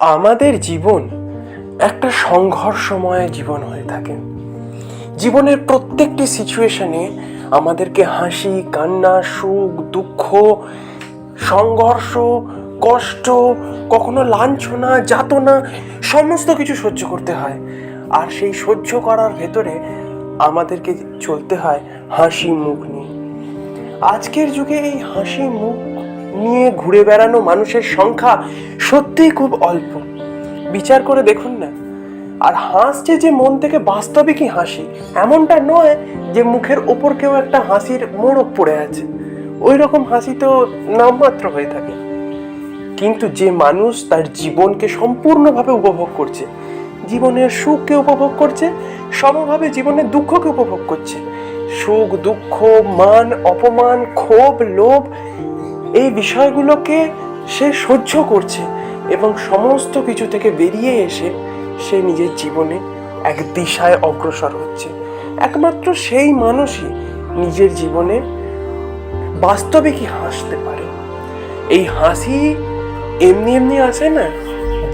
আমাদের জীবন একটা সংঘর্ষময় জীবন হয়ে থাকে। জীবনের প্রত্যেকটি সিচুয়েশনে আমাদেরকে হাসি, কান্না, সুখ, দুঃখ, সংঘর্ষ, কষ্ট, কখনো লাঞ্ছনা, যাতনা, সমস্ত কিছু সহ্য করতে হয়। আর সেই সহ্য করার ভেতরে আমাদেরকে চলতে হয় হাসি মুখ নিয়ে। আজকের যুগে এই হাসি মুখ নিয়ে ঘুরে বেড়ানো মানুষের সংখ্যা সত্যিই খুব অল্প। বিচার করে দেখুন না। আর হাসছে যে মন থেকে বাস্তবিকই হাসি, এমনটা নয় যে মুখের ওপর কেউ একটা হাসির মোড়ক পড়ে আছে। ওই রকম হাসি তো নামমাত্র হয়ে থাকে। কিন্তু যে মানুষ তার জীবনকে সম্পূর্ণভাবে উপভোগ করছে, জীবনের সুখকে উপভোগ করছে, সমভাবে জীবনের দুঃখকে উপভোগ করছে। সুখ, দুঃখ, মান, অপমান, ক্ষোভ, লোভ এই বিষয়গুলোকে সে সহ্য করছে এবং সমস্ত কিছু থেকে বেরিয়ে এসে সে নিজের জীবনে এক দিশায় অগ্রসর হচ্ছে। একমাত্র সেই মানুষই নিজের জীবনে বাস্তবে কি হাসতে পারে। এই হাসি এমনি এমনি আসে না?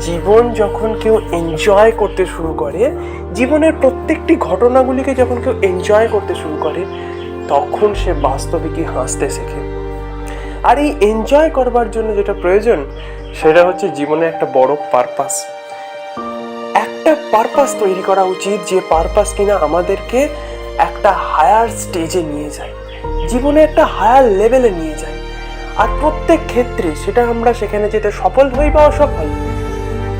জীবন যখন কেউ এনজয় করতে শুরু করে, জীবনের প্রত্যেকটি ঘটনাগুলিকে যখন কেউ এনজয় করতে শুরু করে, তখন সে বাস্তবে কি হাসতে শেখে। আর এই এনজয় করবার জন্য যেটা প্রয়োজন, সেটা হচ্ছে জীবনে একটা বড় পারপাস একটা পারপাস তৈরি করা উচিত যে পারপাস কিনা আমাদেরকে একটা হায়ার স্টেজে নিয়ে যায়। জীবনে একটা হায়ার লেভেলে নিয়ে যায়। আর প্রত্যেক ক্ষেত্রে সেটা আমরা সেখানে যেতে সফল হই বা অসফল,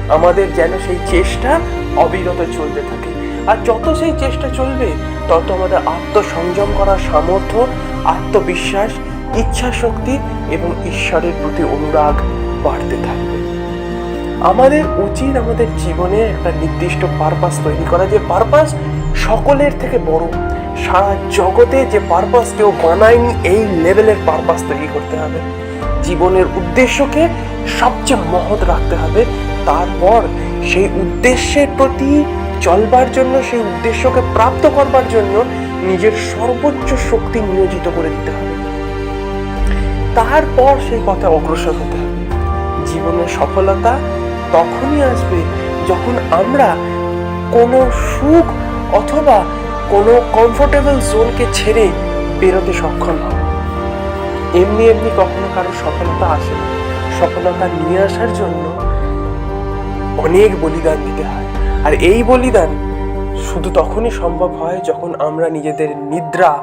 আমাদের যেন সেই চেষ্টা অবিরত চলতে থাকে। আর যত সেই চেষ্টা চলবে, তত আমাদের আত্মসংযম করার সামর্থ্য, আত্মবিশ্বাস ইচ্ছা শক্তি এবং ঈশ্বরের প্রতি অনুরাগ বাড়তে থাকবে। আমাদের উচিত আমাদের জীবনে একটা নির্দিষ্ট পারপাস তৈরি করা, যে পারপাস সকলের থেকে বড়। সারা জগতে যে পারপাস কেউ বানায়নি, এই লেভেলের পারপাস তৈরি করতে হবে। জীবনের উদ্দেশ্যকে সবচেয়ে মহৎ রাখতে হবে। তারপর সেই উদ্দেশ্যের প্রতি চলবার জন্য, সেই উদ্দেশ্যকে প্রাপ্ত করবার জন্য নিজের সর্বোচ্চ শক্তি নিয়োজিত করে দিতে হবে। তারপর সেই পথে অগ্রসর হতে হবে। জীবনের সফলতা তখনই আসবে যখন আমরা কোনো সুখ অথবা কোনো কমফোর্টেবল জোনকে ছেড়ে বেরোতে সক্ষম হব। এমনি এমনি কখনো কারও সফলতা আসে না। সফলতা নিয়ে আসার জন্য অনেক বলিদান দিতে হয়। আর এই বলিদান শুধু তখনই সম্ভব হয় যখন আমরা নিজেদের নিদ্রা,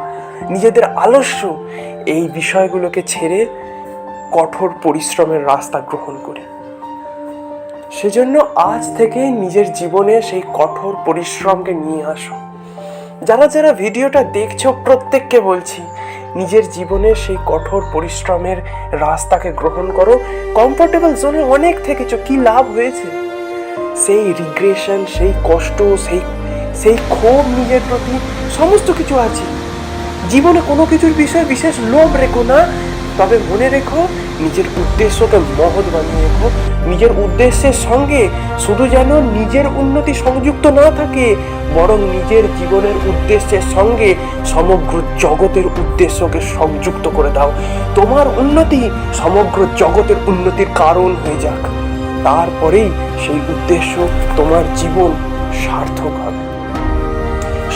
নিজেদের আলস্য এই বিষয়গুলোকে ছেড়ে কঠোর পরিশ্রমের রাস্তা গ্রহণ করি। সেজন্য আজ থেকে নিজের জীবনে সেই কঠোর পরিশ্রমকে নিয়ে আসো। যারা যারা ভিডিওটা দেখছ, প্রত্যেককে বলছি, নিজের জীবনে সেই কঠোর পরিশ্রমের রাস্তাকে গ্রহণ করো। কমফোর্টেবল জোনে অনেক থেকেছো, কি লাভ হয়েছে? সেই রিগ্রেশন সেই কষ্ট, সেই সেই ক্ষোভ নিজের প্রতি, সমস্ত কিছু আছে। জীবনে কোনো কিছুর বিষয়ে বিশেষ লোভ রেখো না, তবে মনে রেখো, নিজের উদ্দেশ্যকে মহৎ বানিয়ে রেখো। নিজের উদ্দেশ্যের সঙ্গে শুধু যেন নিজের উন্নতি সংযুক্ত না থাকে, বরং নিজের জীবনের উদ্দেশ্যের সঙ্গে সমগ্র জগতের উদ্দেশ্যকে সংযুক্ত করে দাও। তোমার উন্নতি সমগ্র জগতের উন্নতির কারণ হয়ে যাক। তারপরেই সেই উদ্দেশ্য তোমার জীবন সার্থক হবে।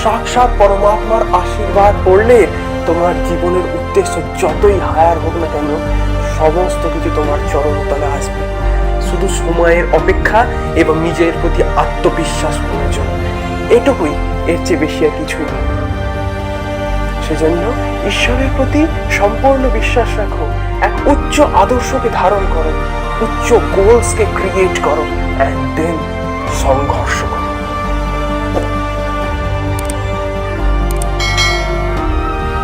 সাক্ষাৎ পরমাত্মার আশীর্বাদ পড়লে তোমার জীবনের উদ্দেশ্য যতই হায়ার হোক না কেন, সমস্ত কিছু তোমার চরমতলে আসবে। শুধু সময়ের অপেক্ষা এবং নিজের প্রতি আত্মবিশ্বাস প্রয়োজন। এটুকুই এর চেয়ে বেশি আর কিছুই নয়। সেজন্য ঈশ্বরের প্রতি সম্পূর্ণ বিশ্বাস রাখো। এক উচ্চ আদর্শকে ধারণ করো। উচ্চ গোলসকে ক্রিয়েট করো। অ্যান্ড দেন সঙ্গে